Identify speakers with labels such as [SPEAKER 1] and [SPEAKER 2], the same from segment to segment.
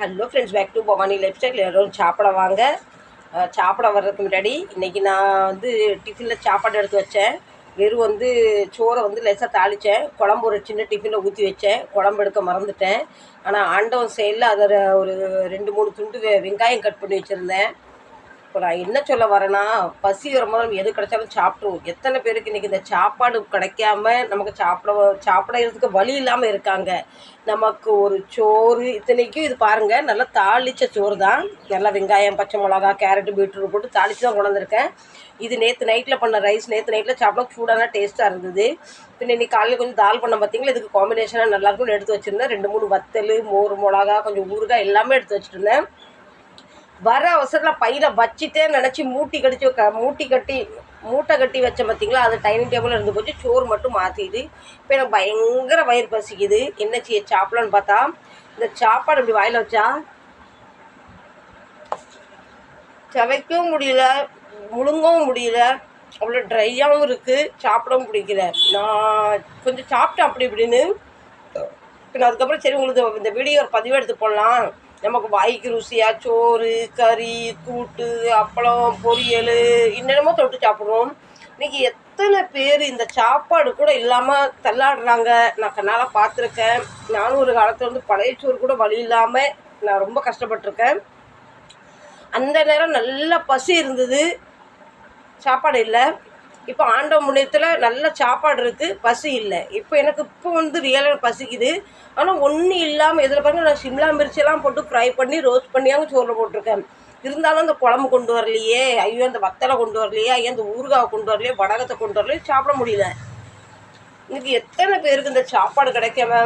[SPEAKER 1] Hello friends back to Bhavani lifestyle எல்லோரும் சாப்பிட வாங்க. சாப்பிட வர்றதுக்கு முன்னாடி இன்றைக்கி நான் வந்து டிஃபனில் சாப்பாடு எடுத்து வச்சேன். வெறும் வந்து சோறை வந்து லேசாக தாளித்தேன் குழம்பு ஒரு சின்ன டிஃபனில் ஊற்றி வச்சேன். குழம்பு எடுக்க மறந்துட்டேன். ஆனால் ஆண்டவன் சைடில் அதில் ஒரு ரெண்டு மூணு துண்டு வெ- வெங்காயம் கட் பண்ணி வச்சுருந்தேன். இப்போ நான் என்ன சொல்ல வரேன்னா பசி வரும்போது நம்ம எது கிடைச்சாலும் சாப்பிட்ருவோம் எத்தனை பேருக்கு இன்றைக்கி இந்த சாப்பாடு கிடைக்காம நமக்கு சாப்பிட சாப்பிடறதுக்கு வழி இல்லாமல் இருக்காங்க. நமக்கு ஒரு சோறு இத்தனைக்கும் இது பாருங்கள் நல்லா தாளித்த சோறு தான். நல்லா வெங்காயம் பச்சை மிளகா கேரட்டு பீட்ரூட் போட்டு தாளித்து தான் கொண்டாந்துருக்கேன் இது நேற்று நைட்டில் பண்ண ரைஸ் நேற்று நைட்டில் சாப்பிட சூடான டேஸ்ட்டாக இருந்தது. பின்ன இன்னைக்கு காலையில் கொஞ்சம் தால் பண்ண பார்த்தீங்களா இதுக்கு காம்பினேஷனாக நல்லாயிருக்கும்னு எடுத்து வச்சுருந்தேன். ரெண்டு மூணு வத்தல் மோர் மிளகா கொஞ்சம் ஊறுகாய் எல்லாமே எடுத்து வச்சுருந்தேன். வர அவசரத்தில் பையில வச்சுட்டே நினச்சி மூட்டி கடிச்சு க மூட்டி கட்டி மூட்டை கட்டி வச்ச பார்த்தீங்களா அது டைனிங் டேபிள் இருந்து போச்சு. சோறு மட்டும் மாற்றிட்டு இப்போ எனக்கு பயங்கர வயிறு பசிக்குது. என்ன செய்ய சாப்பிடலான்னு பார்த்தா இந்த சாப்பாடு இப்படி வாயில் வச்சா சவைக்கவும் முடியல முழுங்கவும் முடியல. அவ்வளோ ட்ரையாகவும் இருக்குது சாப்பிடவும் பிடிக்கல. நான் கொஞ்சம் சாப்பிட்டேன் அப்படி இப்படின்னு. நான் அதுக்கப்புறம் சரி உங்களுக்கு இந்த வீடியோ ஒரு பதிவு எடுத்து போடலாம். நமக்கு வாய்க்கு ருசியாக சோறு கறி கூட்டு அப்பளம் பொரியல் என்னென்னமோ தொட்டு சாப்பிடுவோம் இன்னைக்கு எத்தனை பேர் இந்த சாப்பாடு கூட இல்லாமல் தள்ளாடுறாங்க. நான் கண்ணால் பார்த்துருக்கேன். நானும் ஒரு காலத்தில் வந்து பழைய சோறு கூட வழி இல்லாமல் நான் ரொம்ப கஷ்டப்பட்டிருக்கேன். அந்த நேரம் நல்ல பசி இருந்தது. சாப்பாடு இல்லை. இப்போ ஆண்டவ முன்னியத்தில் நல்ல சாப்பாடு இருக்குது பசி இல்லை. இப்போ எனக்கு இப்போ வந்து ரியலாக பசிக்குது. ஆனால் ஒன்றும் இல்லாமல் இதில் பாருங்க நான் சிம்லா மிர்ச்சியெல்லாம் போட்டு ஃப்ரை பண்ணி ரோஸ்ட் பண்ணியாங்க சோறில் போட்டிருக்கேன். இருந்தாலும் அந்த குழம்பு கொண்டு வரலையே ஐயோ அந்த வத்தலை கொண்டு வரலையே ஐயோ அந்த ஊறுகாவை கொண்டு வரலையே வடகத்தை கொண்டு வரலையே சாப்பிட முடியல. இன்னைக்கு எத்தனை பேருக்கு இந்த சாப்பாடு கிடைக்காம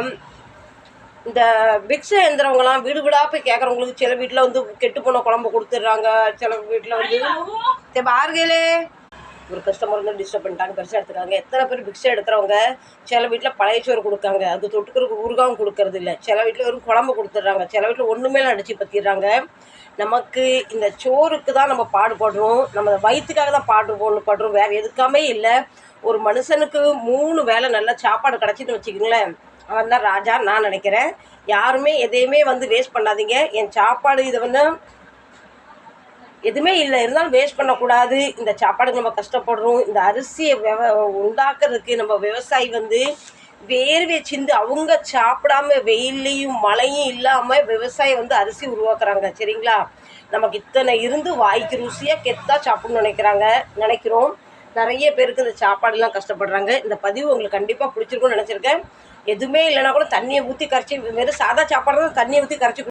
[SPEAKER 1] இந்த பிக்ஸை எழுந்துறவங்கலாம் வீடு வீடாக போய் கேட்குறவங்களுக்கு சில வீட்டில் வந்து கெட்டு போன குழம்பு கொடுத்துட்றாங்க சில வீட்டில் வந்து பாருங்களே ஒரு கஸ்டமர் வந்து டிஸ்டர்ப் பண்ணிட்டாங்க பெருசாக எடுத்துக்காங்க எத்தனை பேர் பிக்ஸை எடுக்கிறவங்க சில வீட்டில் பழைய சோறு கொடுக்காங்க. அது தொட்டுக்கிறதுக்கு ஊறுகாவும் கொடுக்கறது இல்லை. சில வீட்டில் வெறும் குழம்பு கொடுத்துட்றாங்க. சில வீட்டில் ஒன்றுமே அடித்து பற்றிடுறாங்க நமக்கு இந்த சோறுக்கு தான் நம்ம பாடுபடுறோம். நம்ம வயிற்றுக்காக தான் பாடு படுறோம் வேறு எதுக்காமே இல்லை. ஒரு மனுஷனுக்கு மூணு வேலை நல்லா சாப்பாடு கிடச்சின்னு வச்சுக்கோங்களேன். அவன் தான் ராஜா நான் நினைக்கிறேன். யாருமே எதையுமே வந்து வேஸ்ட் பண்ணாதீங்க. என் சாப்பாடு இதை வந்து எதுவுமே இல்லை. இருந்தாலும் வேஸ்ட் பண்ணக்கூடாது. இந்த சாப்பாடுக்கு நம்ம கஷ்டப்படுறோம். இந்த அரிசியை வெவ உண்டாக்குறதுக்கு நம்ம விவசாயி வந்து வேர்வை சிந்து அவங்க சாப்பிடாம வெயில்லையும் மழையும் இல்லாமல் விவசாயி வந்து அரிசி உருவாக்குறாங்க. சரிங்களா? நமக்கு இத்தனை இருந்து வாய்க்கு ருசியாக கெத்தா சாப்பிடணும்னு நினைக்கிறாங்க. நினைக்கிறோம். நிறைய பேருக்கு இந்த சாப்பாடுலாம் கஷ்டப்படுறாங்க. இந்த பதிவு உங்களுக்கு கண்டிப்பாக பிடிச்சிருக்கும்னு நினச்சிருக்கேன். எதுவுமே இல்லைனா கூட தண்ணியை ஊற்றி கரைச்சி வெறும் சாதா சாப்பாடு தான் தண்ணியை ஊற்றி கரைச்சி